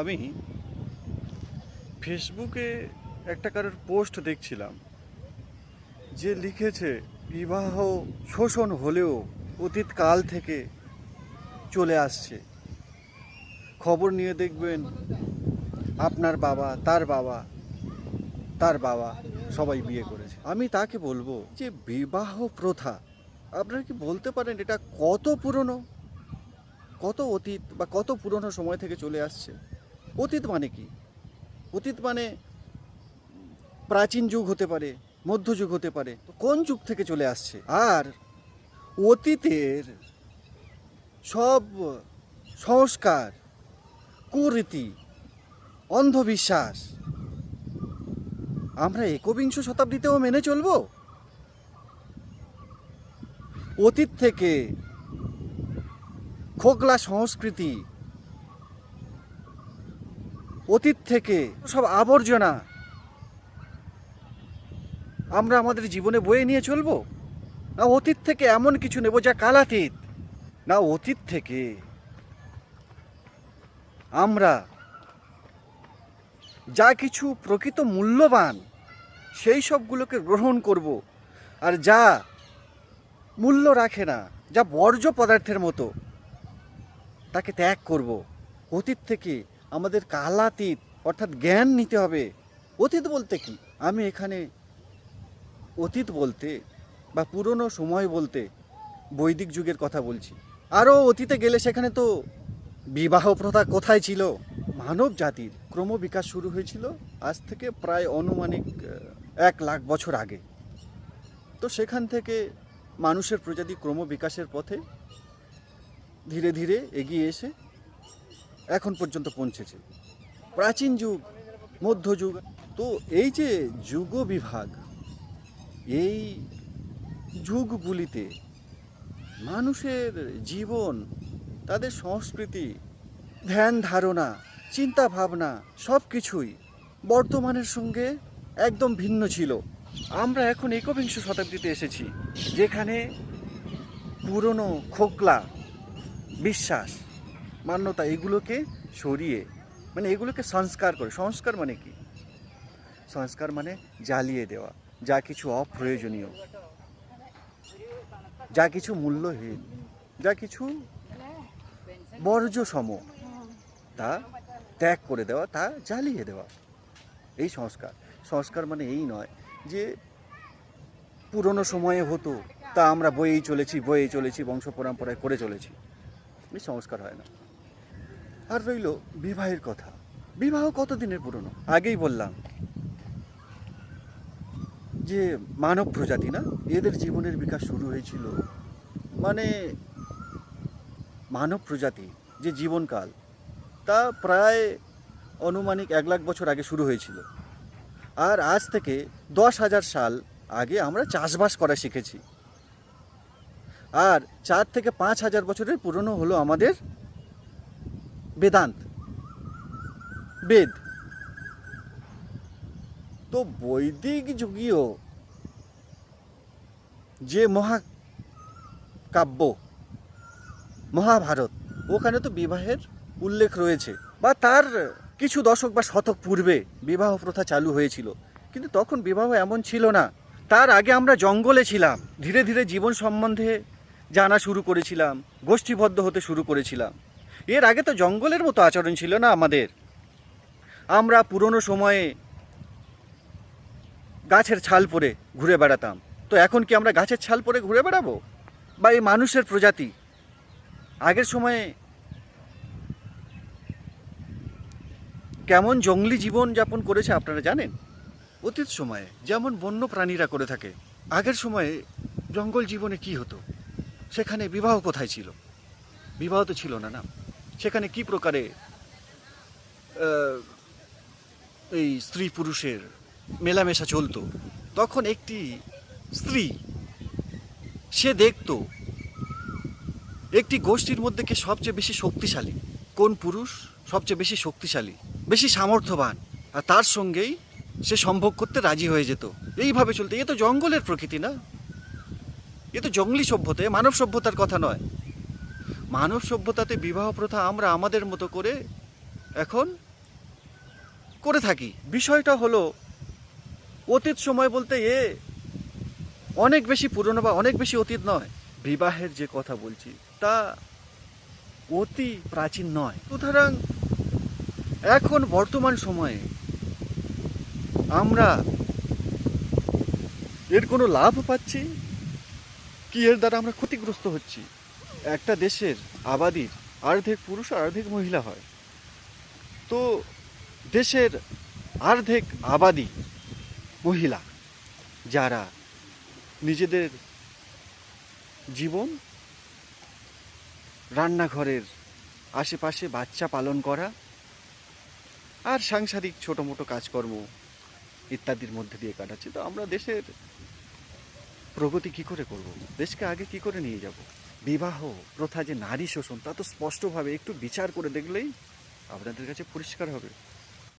আমি ফেসবুকে একটা কারোর পোস্ট দেখছিলাম, যে লিখেছে, বিবাহ শোষণ হলেও অতীত কাল থেকে চলে আসছে। খবর নিয়ে দেখবেন, আপনার বাবা, তার বাবা তার বাবা সবাই বিয়ে করেছে। আমি তাকে বলব যে, বিবাহ প্রথা। আপনারা কি বলতে পারেন, এটা কত পুরনো? কত অতীত বা কত পুরনো সময় থেকে চলে আসছে? অতীত মানে কি? অতীত মানে প্রাচীন যুগ হতে পারে মধ্যযুগ হতে পারে। তো কোন যুগ থেকে চলে আসছে? আর অতীতের সব সংস্কার, কুরীতি, অন্ধবিশ্বাস, আমরা একবিংশ শতাব্দীতেও মেনে চলবো? অতীত থেকে খোকলা সংস্কৃতি অতীত থেকে সব আবর্জনা আমরা আমাদের জীবনে বয়ে নিয়ে চলবো? না অতীত থেকে এমন কিছু নেব যা কালাতীত? না অতীত থেকে আমরা যা কিছু প্রকৃত মূল্যবান, সেই সবগুলোকে গ্রহণ করব। আর যা মূল্য রাখে না, যা বর্জ্য পদার্থের মতো, তাকে ত্যাগ করব। অতীত থেকে আমাদের কালাতীত, অর্থাৎ জ্ঞান নিতে হবে। অতীত বলতে কি? আমি এখানে অতীত বলতে বা পুরনো সময় বলতে বৈদিক যুগের কথা বলছি। আরও অতীতে গেলে সেখানে তো বিবাহ প্রথা কোথায় ছিল? মানব জাতির ক্রমবিকাশ শুরু হয়েছিল আজ থেকে প্রায় অনুমানিক এক লাখ বছর আগে। তো সেখান থেকে মানুষের প্রজাতি ক্রমবিকাশের পথে ধীরে ধীরে এগিয়ে এসে এখন পর্যন্ত পৌঁছেছে। প্রাচীন যুগ মধ্যযুগ তো এই যে যুগ বিভাগ, এই যুগগুলিতে মানুষের জীবন, তাদের সংস্কৃতি, ধ্যান ধারণা, চিন্তা ভাবনা সব কিছুই বর্তমানের সঙ্গে একদম ভিন্ন ছিল। আমরা এখন একবিংশ শতাব্দীতে এসেছি, যেখানে পুরনো খোকলা, বিশ্বাস মান্যতা এগুলোকে সরিয়ে মানে এগুলোকে সংস্কার করে। সংস্কার মানে কি? সংস্কার মানে জ্বালিয়ে দেওয়া, যা কিছু অপ্রয়োজনীয়, যা কিছু মূল্যহীন, যা কিছু বর্জ্যসম, তা ত্যাগ করে দেওয়া, তা জ্বালিয়ে দেওয়া। এই সংস্কার। সংস্কার মানে এই নয় যে পুরনো সময়ে হতো, তা আমরা বয়েই চলেছি বয়েই চলেছি, বংশ পরম্পরায় করে চলেছি। এই সংস্কার হয় না। আর রইল বিবাহের কথা। বিবাহ কতদিনের পুরনো? আগেই বললাম যে মানব প্রজাতি না? এদের জীবনের বিকাশ শুরু হয়েছিল। মানে মানব প্রজাতি যে জীবনকাল, তা প্রায় অনুমানিক এক লাখ বছর আগে শুরু হয়েছিল। আর আজ থেকে দশ হাজার সাল আগে আমরা চাষবাস করা শিখেছি। আর চার থেকে পাঁচ হাজার বছরের পুরনো হলো আমাদের বেদান্ত। বেদ। তো বৈদিক যুগীয় যে মহাকাব্য, মহাভারত, ওখানে তো বিবাহের উল্লেখ রয়েছে বা তার কিছু দশক বা শতক পূর্বে বিবাহ প্রথা চালু হয়েছিল। কিন্তু তখন বিবাহ এমন ছিল না। তার আগে আমরা জঙ্গলে ছিলাম, ধীরে ধীরে জীবন সম্বন্ধে জানা শুরু করেছিলাম, গোষ্ঠীবদ্ধ হতে শুরু করেছিলাম। এর আগে তো জঙ্গলের মতো আচরণ ছিল না আমাদের। আমরা পুরনো সময়ে গাছের ছাল পরে ঘুরে বেড়াতাম। তো এখন কি আমরা গাছের ছাল পরে ঘুরে বেড়াবো? বা এই মানুষের প্রজাতি? আগের সময়ে কেমন জঙ্গলি জীবন যাপন করেছে আপনারা জানেন? অতীত সময়ে যেমন বন্য প্রাণীরা করে থাকে, আগের সময়ে জঙ্গল জীবনে কি হতো? সেখানে বিবাহ কোথায় ছিল? বিবাহ তো ছিল না না। সেখানে কি প্রকারে এই স্ত্রী পুরুষের মেলামেশা চলতো? তখন একটি স্ত্রী, সে দেখতো একটি গোষ্ঠীর মধ্যে কে সবচেয়ে বেশি শক্তিশালী। কোন পুরুষ সবচেয়ে বেশি শক্তিশালী? বেশি সামর্থ্যবান। আর তার সঙ্গেই সে সম্ভোগ করতে রাজি হয়ে যেত। এইভাবে চলতে। এ তো জঙ্গলের প্রকৃতি না? এ তো জঙ্গলি সভ্যতা। মানব সভ্যতার কথা নয়। মানব সভ্যতাতে বিবাহ প্রথা আমরা আমাদের মতো করে এখন করে থাকি। বিষয়টা হলো, অতীত সময় বলতে এ অনেক বেশি পুরনো বা অনেক বেশি অতীত নয়। বিবাহের যে কথা বলছি, তা অতি প্রাচীন নয়। সুতরাং এখন বর্তমান সময়ে আমরা এর কোনো লাভ পাচ্ছি? কি এর দ্বারা আমরা ক্ষতিগ্রস্ত হচ্ছি? একটা দেশের আবাদির অর্ধেক পুরুষ আর অর্ধেক মহিলা হয়। তো দেশের অর্ধেক আবাদি মহিলা যারা নিজেদের জীবন রান্নাঘরের আশেপাশে বাচ্চা পালন করা আর সাংসারিক ছোটো মোটো কাজকর্ম ইত্যাদির মধ্যে দিয়ে কাটাচ্ছে, তো আমরা দেশের প্রগতি কি করে করব? দেশকে আগে কি করে নিয়ে যাব? বিবাহ প্রথা যে নারী শোষণ, তা তো স্পষ্টভাবে একটু বিচার করে দেখলেই আপনাদের কাছে পরিষ্কার হবে।